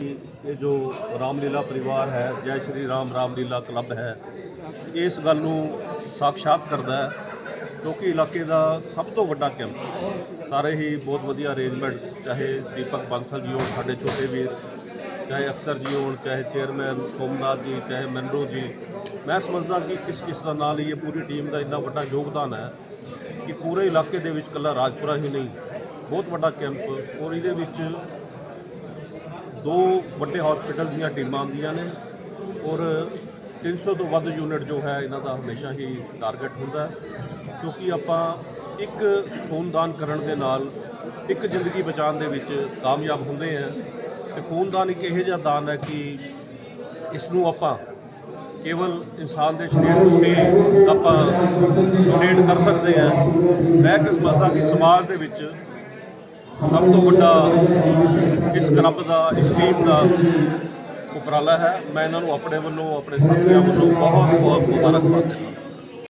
ਇਹ ਜੋ ਰਾਮਲੀਲਾ ਪਰਿਵਾਰ ਹੈ, ਜੈ ਸ਼੍ਰੀ ਰਾਮ ਰਾਮਲੀਲਾ ਕਲੱਬ ਹੈ, ਇਸ ਗੱਲ ਨੂੰ ਸਾਖਸ਼ਾਤ ਕਰਦਾ ਹੈ ਕਿਉਂਕਿ ਇਲਾਕੇ ਦਾ ਸਭ ਤੋਂ ਵੱਡਾ ਕੈਂਪ, ਸਾਰੇ ਹੀ ਬਹੁਤ ਵਧੀਆ ਅਰੇਂਜਮੈਂਟਸ ਚਾਹੇ ਦੀਪਕ ਬਾਂਸਲ ਜੀ ਹੋਣ, ਸਾਡੇ ਛੋਟੇ ਵੀਰ, ਚਾਹੇ ਅਖਤਰ ਜੀ ਹੋਣ, ਚਾਹੇ ਚੇਅਰਮੈਨ ਸੋਮਨਾਥ ਜੀ, ਚਾਹੇ ਮਨਰੂ ਜੀ, ਮੈਂ ਸਮਝਦਾ ਕਿ ਕਿਸ ਕਿਸ ਦਾ ਨਾਲ ਹੀ ਇਹ ਪੂਰੀ ਟੀਮ ਦਾ ਇੰਨਾ ਵੱਡਾ ਯੋਗਦਾਨ ਹੈ ਕਿ ਪੂਰੇ ਇਲਾਕੇ ਦੇ ਵਿੱਚ ਕੱਲਾ ਰਾਜਪੁਰਾ ਹੀ ਨਹੀਂ, ਬਹੁਤ ਵੱਡਾ ਕੈਂਪ, ਔਰ ਇਹਦੇ ਵਿੱਚ ਦੋ ਵੱਡੇ ਹਸਪੀਟਲ ਦੀਆਂ ਟੀਮਾਂ ਆਉਂਦੀਆਂ ਨੇ ਔਰ 300 ਤੋਂ ਵੱਧ ਯੂਨਿਟ ਜੋ ਹੈ ਇਹਨਾਂ ਦਾ ਹਮੇਸ਼ਾ ਹੀ ਟਾਰਗੇਟ ਹੁੰਦਾ ਕਿਉਂਕਿ ਆਪਾਂ ਇੱਕ ਖੂਨਦਾਨ ਕਰਨ ਦੇ ਨਾਲ ਇੱਕ ਜ਼ਿੰਦਗੀ ਬਚਾਉਣ ਦੇ ਵਿੱਚ ਕਾਮਯਾਬ ਹੁੰਦੇ ਹਾਂ ਤੇ ਖੂਨਦਾਨ ਇੱਕ ਇਹੋ ਜਿਹਾ ਦਾਨ ਹੈ ਕਿ ਇਸ ਨੂੰ ਆਪਾਂ ਕੇਵਲ ਇਨਸਾਨ ਦੇ ਸਰੀਰ ਨੂੰ ਹੀ ਆਪਾਂ ਡੋਨੇਟ ਕਰ ਸਕਦੇ ਹਾਂ। ਮੈਂ ਕਿਸ ਸਮਝਦਾ ਕਿ ਸਮਾਜ ਦੇ ਵਿੱਚ ਸਭ ਤੋਂ ਵੱਡਾ ਕਲੱਬ ਦਾ, ਇਸ ਟੀਮ ਦਾ ਉਪਰਾਲਾ ਹੈ। ਮੈਂ ਇਹਨਾਂ ਨੂੰ ਆਪਣੇ ਵੱਲੋਂ, ਆਪਣੇ ਸਾਥੀਆਂ ਵੱਲੋਂ ਬਹੁਤ ਬਹੁਤ ਮੁਬਾਰਕਬਾਦ ਦਿੰਦਾ।